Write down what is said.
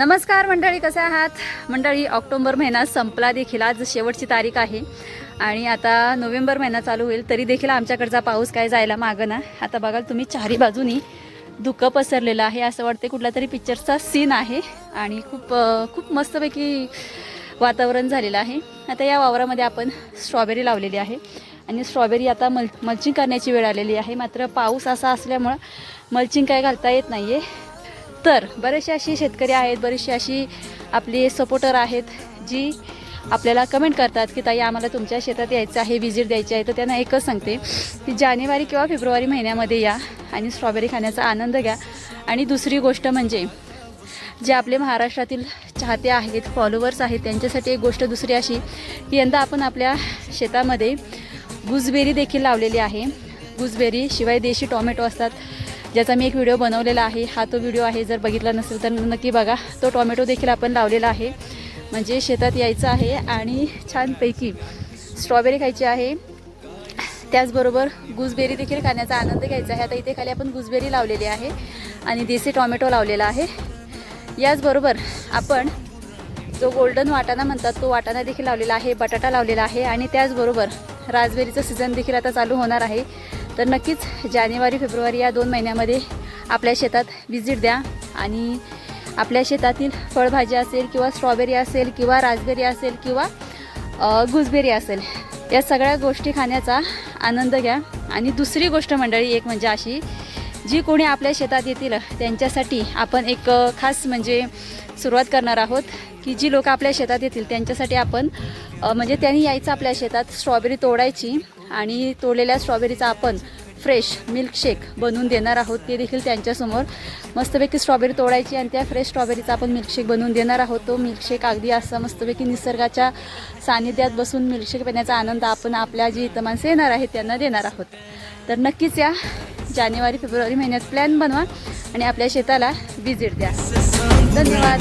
नमस्कार मंडळी कसे आहात? मंडळी ऑक्टोबर महिना संपला देखील. आज शेवटची तारीख आहे. आणि आता नोव्हेंबर महिना चालू होईल तरी देखील आमच्याकडचा पाऊस काय जायला मागं ना? आता बघाल तुम्ही चारी बाजूनी धुकं पसरलेलं आहे. असं वाटते कुठला तरी पिक्चरचा सीन आहे. आणि खूप खूप मस्तपैकी वातावरण झालेलं आहे. आता या वावरामध्ये आपण स्ट्रॉबेरी लावलेली आहे. आणि स्ट्रॉबेरी आता मल मल्चिंग करण्याची वेळ आलेली आहे. मात्र पाऊस असा असल्यामुळं मल्चिंग काय घालता येत नाही आहे तर बरेचसे अशी शेतकरी आहेत बरेचसे अशी आपली सपोर्टर आहेत जी आपल्याला कमेंट करतात की ताई आम्हाला तुमच्या शेतात यायचं आहे व्हिजिट द्यायची आहे. तर त्यांना एकच सांगते की जानेवारी किंवा फेब्रुवारी महिन्यामध्ये या आणि स्ट्रॉबेरी खाण्याचा आनंद घ्या. आणि दुसरी गोष्ट म्हणजे जे आपले महाराष्ट्रातील चाहते आहेत फॉलोवर्स आहेत त्यांच्यासाठी एक गोष्ट दुसरी अशी की यंदा आपण आपल्या शेतामध्ये गुजबेरी देखील लावलेली आहे. गुजबेरी शिवाय देशी टॉमॅटो असतात. ज्याचा मी एक व्हिडिओ बनवलेला आहे हा तो व्हिडिओ आहे जर बघितला नसेल तर नक्की बघा. तो टॉमॅटो देखील आपण लावलेला आहे. म्हणजे शेतात यायचं आहे आणि छानपैकी स्ट्रॉबेरी खायची आहे. त्याचबरोबर गुजबेरी देखील खाण्याचा आनंद घ्यायचा आहे. आता इथे खाली आपण गुजबेरी लावलेली आहे आणि देसी टॉमॅटो लावलेला आहे. याचबरोबर आपण जो गोल्डन वाटाणा म्हणतात तो वाटाणा देखील लावलेला आहे बटाटा लावलेला आहे आणि त्याचबरोबर राजबेरीचं सीझन देखील आता चालू होणार आहे. तर नक्कीच जानेवारी फेब्रुवारी या दोन महिन्यामध्ये आपल्या शेतात व्हिजिट द्या आणि आपल्या शेतातील फळभाज्या असेल किंवा स्ट्रॉबेरी असेल किंवा राजबेरी असेल किंवा गुजबेरी असेल या सगळ्या गोष्टी खाण्याचा आनंद घ्या. आणि दुसरी गोष्ट मंडळी एक म्हणजे अशी जी कोणी आपल्या शेतात येतील त्यांच्यासाठी आपण एक खास म्हणजे सुरुवात करणार आहोत की जी लोक आपल्या शेतात येतील त्यांच्यासाठी आपण म्हणजे त्यांनी यायचं आपल्या शेतात स्ट्रॉबेरी तोडायची आणि तोडलेल्या स्ट्रॉबेरीचा आपण फ्रेश मिल्कशेक बनवून देणार आहोत. ते देखील त्यांच्यासमोर मस्तपैकी स्ट्रॉबेरी तोडायची आणि त्या फ्रेश स्ट्रॉबेरीचा आपण मिल्कशेक बनवून देणार आहोत. तो मिल्कशेक अगदी असं मस्तपैकी निसर्गाच्या सानिध्यात बसून मिल्कशेक पिण्याचा आनंद आपण आपल्या जी इथं माणसं येणार आहेत त्यांना देणार आहोत. तर नक्कीच या. जानेवारी फेब्रुवारी महिन्यात प्लॅन बनवा आणि आपल्या शेताला व्हिजिट द्या. धन्यवाद.